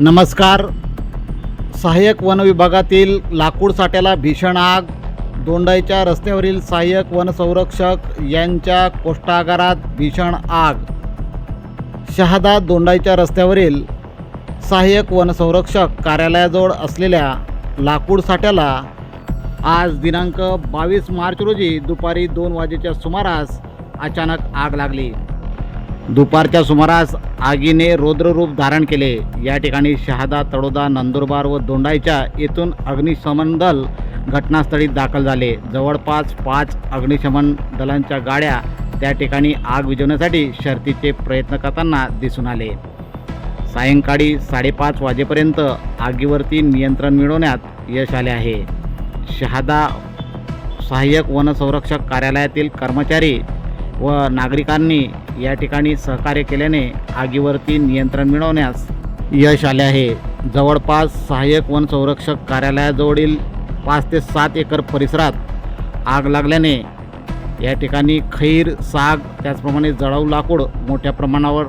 नमस्कार. सहाय्यक वन विभागातील लाकूड साठ्याला भीषण आग. दोंडाईच्या रस्त्यावरील सहाय्यक वनसंरक्षक यांच्या कोष्टागारात भीषण आग. शहादा दोंडाईच्या रस्त्यावरील सहाय्यक वनसंरक्षक कार्यालयाजवळ असलेल्या लाकूड साठ्याला आज दिनांक बावीस मार्च रोजी दुपारी दोन वाजेच्या सुमारास अचानक आग लागली. दुपारच्या सुमारास आगीने रौद्ररूप धारण केले. या ठिकाणी शहादा तळोदा नंदुरबार व दोंडाईच्या येथून अग्निशमन दल घटनास्थळी दाखल झाले. जवळपास पाच अग्निशमन दलांच्या गाड्या त्या ठिकाणी आग विझवण्यासाठी शर्तीचे प्रयत्न करताना दिसून आले. सायंकाळी साडेपाच वाजेपर्यंत आगीवरती नियंत्रण मिळवण्यात यश आले आहे. शहादा सहाय्यक वनसंरक्षक कार्यालयातील कर्मचारी व नागरिकांनी या ठिकाणी सहकार्य केल्याने आगीवरती नियंत्रण मिळवण्यास यश आले आहे. जवळपास सहाय्यक वन संरक्षक कार्यालयाजवळील पाच ते सात एकर परिसरात आग लागल्याने या ठिकाणी खैर साग त्याचप्रमाणे जळाऊ लाकूड मोठ्या प्रमाणावर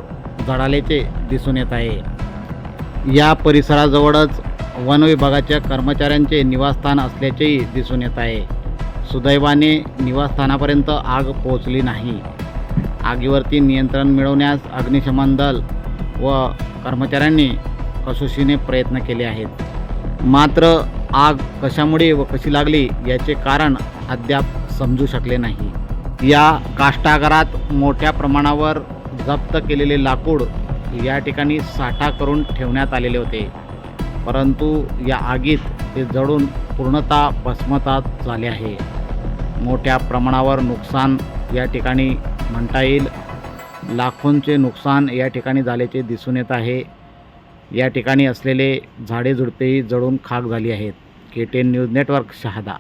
जळाल्याचे दिसून येत आहे. या परिसराजवळच वन विभागाच्या कर्मचाऱ्यांचे निवासस्थान असल्याचेही दिसून येत आहे. सुदैवाने निवासस्थानापर्यंत आग पोहोचली नाही. आगीवरती नियंत्रण मिळवण्यास अग्निशमन दल व कर्मचाऱ्यांनी कसोशीने प्रयत्न केले आहेत. मात्र आग कशामुळे व कशी लागली याचे कारण अद्याप समजू शकले नाही. या काष्टागारात मोठ्या प्रमाणावर जप्त केलेले लाकूड या ठिकाणी साठा करून ठेवण्यात आलेले होते. परंतु या आगीत ते जळून पूर्णतः भस्मतात झाले आहे. मोठ्या प्रमाणावर नुकसान या ठिकाणी म्हणता येईल. लाखोंचे नुकसान या ठिकाणी झाल्याचे दिसून येत आहे. या ठिकाणी असलेले झाडे झुडपेही जळून खाक झाली आहेत. K ten news network Shahada.